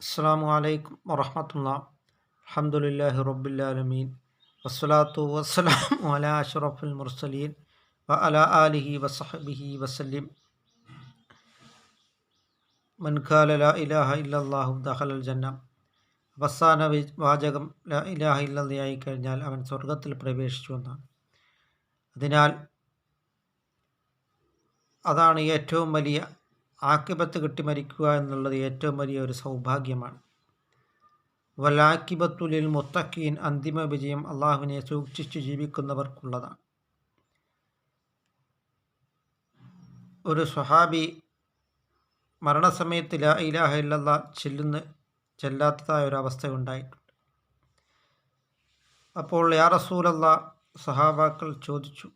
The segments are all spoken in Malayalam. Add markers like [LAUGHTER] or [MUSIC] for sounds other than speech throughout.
അസ്സാം വലൈക്കും വറഹമത്തുള്ള. അലഹമുല്ലാഹി റബ്ബുല്ലാലമീൻ വസ്സലാത്തു വസ്സലാം [LAUGHS] വല അഷറഫുൽ മുർസലീൻ. വ അല ആലിഹി വസഹബിഹി വസല്ലിം. മൻഖാല ല ഇലാഹ ഇല്ലാഹു ദഹലൽ ജന്ന. അവസാന വാചകം ല ഇലാഹ ഇല്ലാതെയായി കഴിഞ്ഞാൽ അവൻ സ്വർഗത്തിൽ പ്രവേശിച്ചു എന്നാണ്. അതിനാൽ അതാണ് ഏറ്റവും വലിയ ആക്കിബത്ത് കിട്ടി മരിക്കുക എന്നുള്ളത് ഏറ്റവും വലിയ ഒരു സൗഭാഗ്യമാണ്. വലാക്കിബത്തുലിൽ മുത്തക്കീൻ അന്തിമ വിജയം അള്ളാഹുവിനെ സൂക്ഷിച്ചു ജീവിക്കുന്നവർക്കുള്ളതാണ്. ഒരു സ്വഹാബി മരണസമയത്ത് ലാ ഇലാഹ ഇല്ലല്ല ചെല്ലുന്ന ചെല്ലാത്തതായ ഒരു അവസ്ഥ ഉണ്ടായിട്ടുണ്ട് അപ്പോൾ യാ റസൂലല്ല സഹാബാക്കൾ ചോദിച്ചു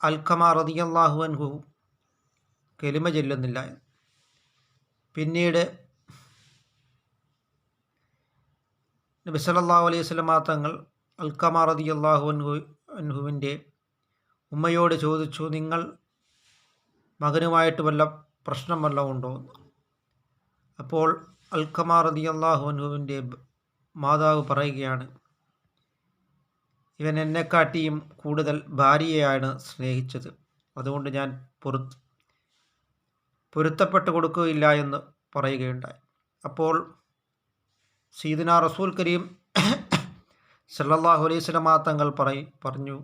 അൽഖമ റതിയല്ലാഹു അൻഹു കെലിമ ചെല്ലുന്നില്ല. പിന്നീട് നബി സല്ലല്ലാഹു അലൈഹി സ്വലമാ തങ്ങൾ അൽക്കമാ റതിയല്ലാഹു അള്ളാഹു അൻഹുവിന്റെ ഉമ്മയോട് ചോദിച്ചു നിങ്ങൾ മകനുമായിട്ട് വല്ല പ്രശ്നം വല്ല ഉണ്ടോ? അപ്പോൾ അൽക്കമാ അള്ളാഹു അൻഹുവിന്റെ മാതാവ് പറയുകയാണ് ഇവൻ എന്നെക്കാട്ടിയും കൂടുതൽ ഭാര്യയാണ് സ്നേഹിച്ചത്. അതുകൊണ്ട് ഞാൻ പുറത്ത് പൊരുത്തപ്പെട്ട് കൊടുക്കുകയില്ല എന്ന് പറയുകയുണ്ടായി. അപ്പോൾ സീദിന റസൂൽ കരീം സല്ലാഹു അലൈഹി സ്വലമാ തങ്ങൾ പറയും പറഞ്ഞു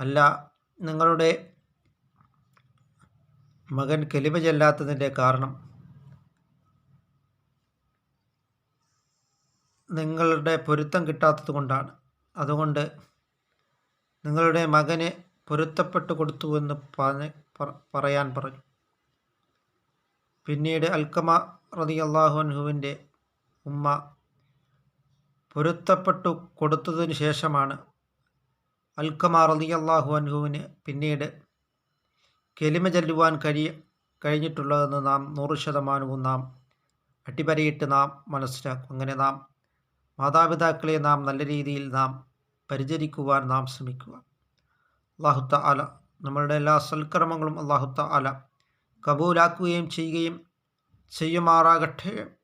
അല്ല നിങ്ങളുടെ മകൻ കെലിമ ചെല്ലാത്തതിന്റെ കാരണം നിങ്ങളുടെ പൊരുത്തം കിട്ടാത്തത് കൊണ്ടാണ്. അതുകൊണ്ട് നിങ്ങളുടെ മകന് പൊരുത്തപ്പെട്ട് കൊടുത്തുവെന്ന് പറഞ്ഞ് പറയാൻ പറഞ്ഞു. പിന്നീട് അൽക്കമ റതി അള്ളാഹുൻഹുവിന്റെ ഉമ്മ പൊരുത്തപ്പെട്ടു കൊടുത്തതിന് ശേഷമാണ് അൽക്കമ റതി അള്ളാഹു അൻഹുവിന് പിന്നീട് കെലിമ ചെല്ലുവാൻ കഴിയ കഴിഞ്ഞിട്ടുള്ളതെന്ന് നാം നൂറ് ശതമാനവും നാം അട്ടിപരയിട്ട് നാം മനസ്സിലാക്കും. അങ്ങനെ നാം മാതാപിതാക്കളെ നാം നല്ല രീതിയിൽ നാം പരിചരിക്കുവാൻ നാം ശ്രമിക്കുക. അള്ളാഹുത്ത ആല നമ്മളുടെ എല്ലാ സൽക്കർമ്മങ്ങളും അള്ളാഹുത്ത ആല കബൂലാക്കുകയും ചെയ്യുകയും ചെയ്യുമാറാകട്ടെ.